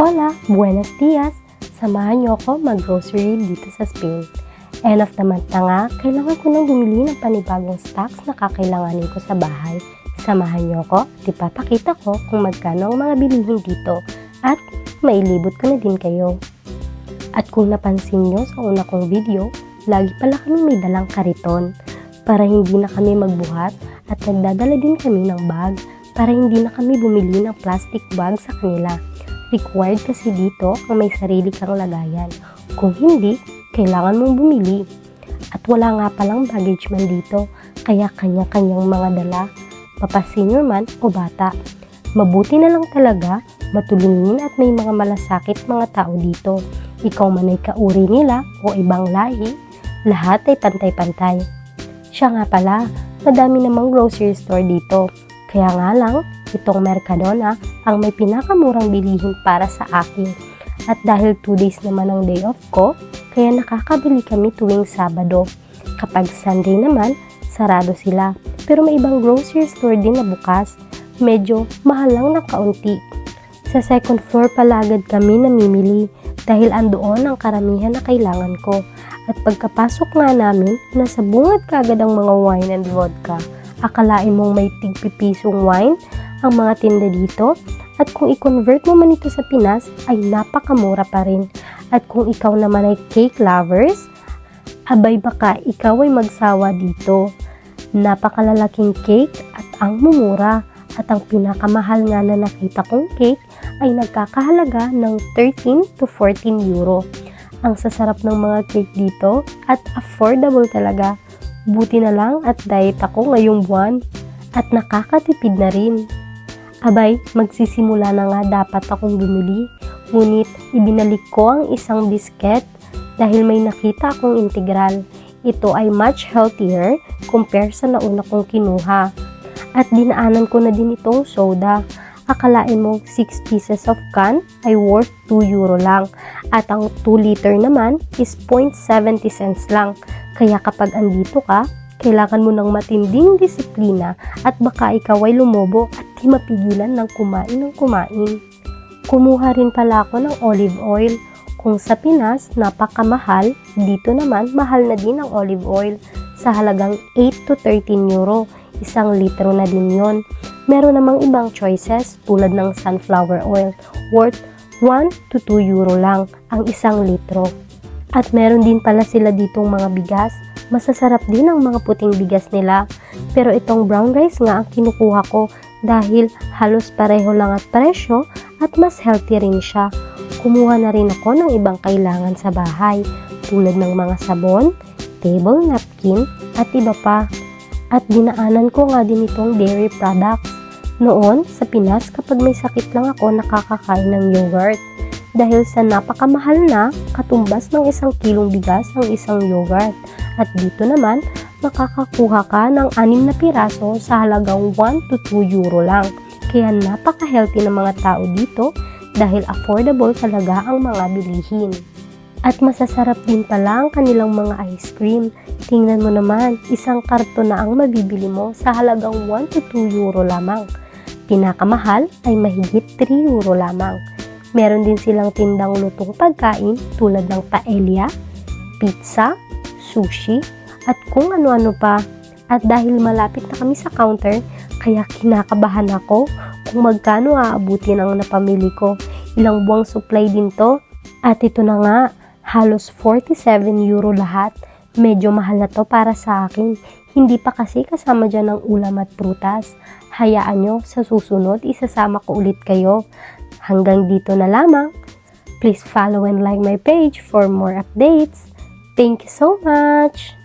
Hola, buenos dias! Samahan niyo ako mag-grocery dito sa Spain. End of the month na nga, kailangan ko nang bumili ng panibagong stocks na kakailanganin ko sa bahay. Samahan niyo ako at ipapakita ko kung magkano ang mga bilihin dito at mailibot ko na din kayo. At kung napansin niyo sa una kong video, lagi pala kami may dalang kariton para hindi na kami magbuhat at nagdadala din kami ng bag para hindi na kami bumili ng plastic bag sa kanila. Required kasi dito ang may sarili kang lagayan. Kung hindi, kailangan mong bumili. At wala nga palang baggage man dito, kaya kanya-kanyang mga dala, papa senior man o bata. Mabuti na lang talaga, matulungin at may mga malasakit mga tao dito. Ikaw man ay kauri nila o ibang lahi, lahat ay pantay-pantay. Siya nga pala, madami namang grocery store dito. Kaya nga lang, itong Mercadona ang may pinakamurang bilihin para sa akin. At dahil 2 days naman ang day off ko, kaya nakakabili kami tuwing Sabado. Kapag Sunday naman, sarado sila. Pero may ibang grocery store din na bukas. Medyo mahal lang na kaunti. Sa second floor pala agad kami namimili dahil andoon ang karamihan na kailangan ko. At pagkapasok nga namin, nasa bungad kagad ang mga wine and vodka. Akalain mong may tigpipisong wine ang mga tinda dito at kung i-convert mo man ito sa Pinas ay napakamura pa rin. At kung ikaw naman ay cake lovers, abay baka ikaw ay magsawa dito. Napakalalaking cake at ang mumura at ang pinakamahal nga na nakita kong cake ay nagkakahalaga ng 13 to 14 euro. Ang sasarap ng mga cake dito at affordable talaga. Buti na lang at diet ako ngayong buwan at nakakatipid na rin. Abay, magsisimula na nga dapat akong bumili. Ngunit ibinalik ko ang isang bisket dahil may nakita akong integral. Ito ay much healthier compare sa nauna kong kinuha. At dinaanan ko na din itong soda. Akalain mo 6 pieces of can ay worth 2 euro lang. At ang 2 liter naman is 0.70 cents lang. Kaya kapag andito ka, kailangan mo ng matinding disiplina at baka ikaw ay lumobo at di mapigilan ng kumain ng kumain. Kumuha rin pala ako ng olive oil. Kung sa Pinas, napakamahal, dito naman mahal na din ang olive oil sa halagang 8 to 13 euro. Isang litro na din yon. Meron namang ibang choices tulad ng sunflower oil worth 1 to 2 euro lang ang isang litro. At meron din pala sila ditong mga bigas. Masasarap din ang mga puting bigas nila. Pero itong brown rice nga ang kinukuha ko dahil halos pareho lang at presyo at mas healthy rin siya. Kumuha na rin ako ng ibang kailangan sa bahay tulad ng mga sabon, table napkin at iba pa. At dinaanan ko nga din itong dairy products. Noon, sa Pinas, kapag may sakit lang ako, nakakakain ng yogurt. Dahil sa napakamahal na, katumbas ng isang kilong bigas ang isang yogurt. At dito naman, makakakuha ka ng anim na piraso sa halagang 1 to 2 euro lang. Kaya napaka-healthy ng mga tao dito dahil affordable talaga ang mga bilihin. At masasarap din pala ang kanilang mga ice cream. Tingnan mo naman, isang karton na ang mabibili mo sa halagang 1 to 2 euro lamang. Pinakamahal ay mahigit 3 euro lamang. Meron din silang tindang lutong pagkain tulad ng paella, pizza, sushi, at kung ano-ano pa. At dahil malapit na kami sa counter, kaya kinakabahan ako kung magkano aabutin ang napamili ko. Ilang buwang supply din to. At ito na nga, halos 47 euro lahat. Medyo mahal na to para sa akin. Hindi pa kasi kasama dyan ng ulam at prutas. Hayaan nyo, sa susunod, isasama ko ulit kayo. Hanggang dito na lamang. Please follow and like my page for more updates. Thank you so much!